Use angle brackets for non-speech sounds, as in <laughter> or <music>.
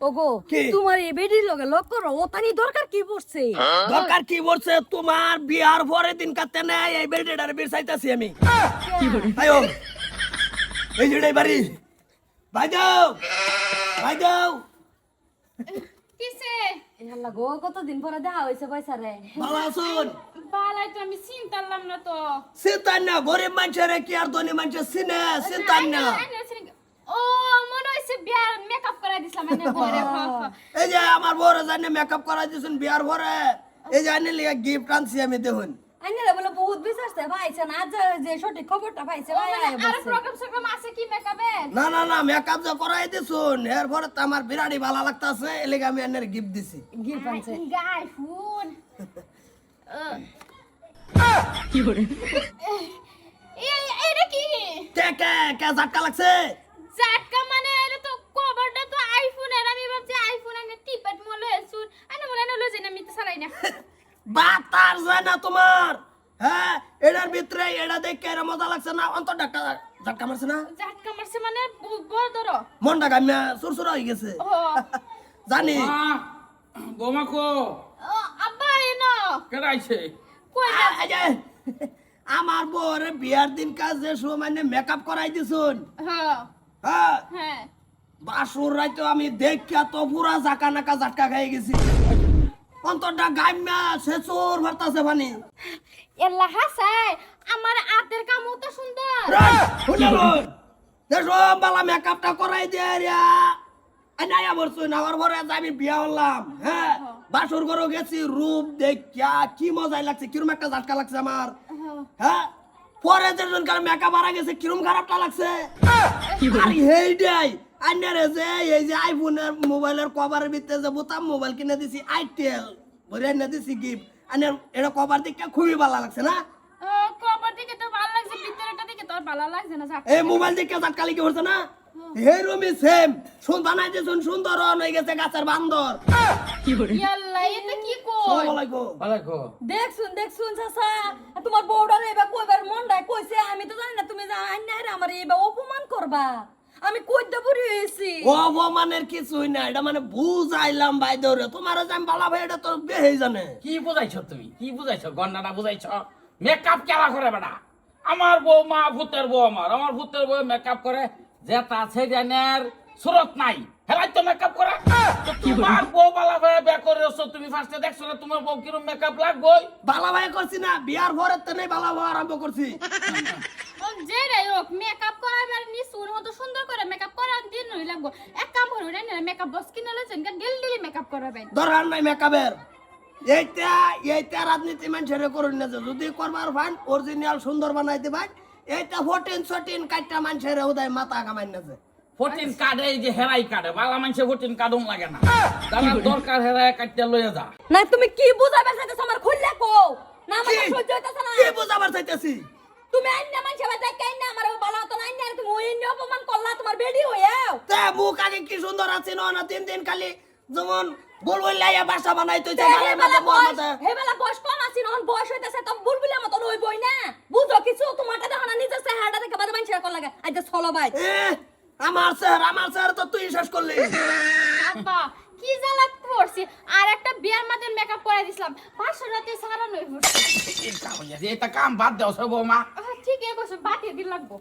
ওগো কি? তোমার এই বেডির লগে লক করো ও তানি দরকার কি পড়ছে দরকার কি বলছে তোমার বিয়ার পরে দিন কাটতে নেই এই বেলটেটার বির চাইতাছি আমি আয়ো এই যে বাড়ি ভাই যাও কিসে ইয়াল্লা গো কতদিন পরে দেখা হইছে পয়সা রে ভালো আছুন বালাই তো আমি চিনতাম না তো চিন্তান না গরিব মানুষের কি আর ধনী মানুষের চিনে চিন্তান না ও মনে বিয়ার মেকআপ করাই দিছিলাম এনে <laughs> হ। এই যে আমার জানে মেকআপ করাই বিয়ার পরে এই লিগে গিফট আনছি আমি দেখুন। আইনারা বলে বহুত আজ যে সঠিক খবরটা পাইছে ভাই মানে আর প্রোগ্রাম সোগ্রাম আছে কি মেকআপের না না না মেকআপ যে করাই দিছুন এর পরে তো আমার বিরাটি ভালো লাগতাছে এর লিগে আমি আনের গিফট দিছি। গিফট আনছে। গাই ফুন <laughs> এটা কি? কে কে কে ঝাটকা লাগছে? জাটকা বাতার যায় না তোমার। হ্যাঁ এটার ভিতরে এটা দেখে এরা মজা লাগছে না অন্তর ডাক্তার ঝাটকা মারছে না। জাটকা মারছে মানে বড় ধরো। মনটা গামিয়া সুরসুরা হয়ে গেছে। জানি। বোমা কো ও, আব্বা এনো কেডাইছে কই আ, এই আমার বউরে বিয়ার দিন কাজ যে সময় মেকআপ করাই দিছুন। হ্যাঁ হ্যাঁ। হ্যাঁ। বাসুর রাইতো আমি দেখিয়া তো পুরা জাকা নাকা ঝাটকা খাই গেছি। অন্তরটা গাইমা শেষর ভারতাছে পানি এল্লা হাসাই আমার আতের কামও তো সুন্দর। দেখো বালা। মেকআপটা করাই দিয়ে রিয়া আনায়া বলছো না আমার ঘরে আমি বিয়া হলাম হ্যাঁ? বাসুর ঘরে গেছি রূপ দেখিয়া কি মজাই লাগছে কিরম একটা ঝাটকা লাগছে আমার। হ্যাঁ। পরে যেজন কারণ মেকআপ আরা গেছে কিরম খারাপটা লাগছে? আর হেইডাই আন্যারে যে এই যে আইফোনের মোবাইলের কভারের ভিতরে যে বোতাম মোবাইল কিনে দিছি আইটেল বলে এনে দিছি গিফট এটা কভার দেখে খুবই ভালো লাগছে না? কবার দিকে তো ভালো লাগছে ভিতরেটা দিকে তো ভালো লাগছে না এই মোবাইল দেখে কি হচ্ছে না? সেম সুন্দর হয়ে গেছে গাছের বান্দর। ইয়াল্লা এটা কি কই? সালাম আলাইকুম। বালাইকো দেখছুন দেখছুন চাচা তোমার বউডারে এবার কইবার মনটাই কইছে আমি তো জানি না তুমি যা আইনারে আমার এবার অপমান করবা। আমি কইতে বুড়ি হয়েছি ও অপমানের কিছুই না এটা মানে বুঝাইলাম ভাই দৌড়ে তোমার যে আমি বালা ভাই এটা তো বেহেই জানে। কি বুঝাইছ তুমি? কি বুঝাইছ? গন্ডাটা বুঝাইছ? মেকআপ কেলা করে বেটা? আমার বউ মা ভূতের বউ আমার। আমার ভূতের বউ মেকআপ করে যেটা আছে জানের সুরত নাই। হেলাই তো মেকআপ করে। তো তোমার বউ বালা ভাই বে করে রছো তুমি ফার্স্টে দেখছ না তোমার বউ কিরম মেকআপ লাগবই? বালা ভাই করছি না বিয়ার পরে তো নেই বালা ভাই আরম্ভ করছি। যে রে হোক মেকআপ করাবার নি সুর মতো সুন্দর মেকআপ করার দিন নই লাগবো এক কাম করো রে না মেকআপ বস কিনে লছেন গা ডেলি ডেলি মেকআপ করাবেন। দরকার নাই মেকআপের এইটা এইটা রাজনীতি মানুষের করুন না যদি করবার ভান অরিজিনাল সুন্দর বানাইতে ভাই এইটা ফোরটিন শটিন কাটটা মানুষের উদয় মাথা কামাই না যে। ফোরটিন কার্ডে এই যে হেরাই কার্ডে বালা মানুষে ফোরটিন কার্ডও লাগে না। যারা দরকার হেরাই কাটতে লয়ে যা। না তুমি কি বুঝাবে চাইতেছ আমার খুললে কো? না আমার সহ্য হইতাছে না। কি বুঝাবার চাইতেছি? তুমি আইনা মানুষ দেখ আইনা আমার বালা তো আইনা তুমি ওই নিয়ে অপমান হইয়াও তে মুখ আগে কি সুন্দর আছে? না তিন দিন খালি যেমন বলবই লাইয়া বাসা বানাই তুই হেবেলা বয়স হেবেলা বয়স কম আছি নন বয়স হইতাছে তো বুলবুলি মতন হইবই না। বুঝো কিছু? তোমারটা দেখো না নিজের চেহারাটা দেখে বাদে মানুষ কল লাগে। আইতে চলো ভাই। আমার স্যার আমার স্যার তো তুই শেষ করলি। আব্বা কি জ্বালা পড়ছি আর একটা বিয়ার মাঝে মেকআপ করে দিছিলাম। পাঁচশো রাতে সারা নই এটা কাম বাদ দেও সব বৌমা। ঠিক আছে বাতিয়ে দিন লাগবো।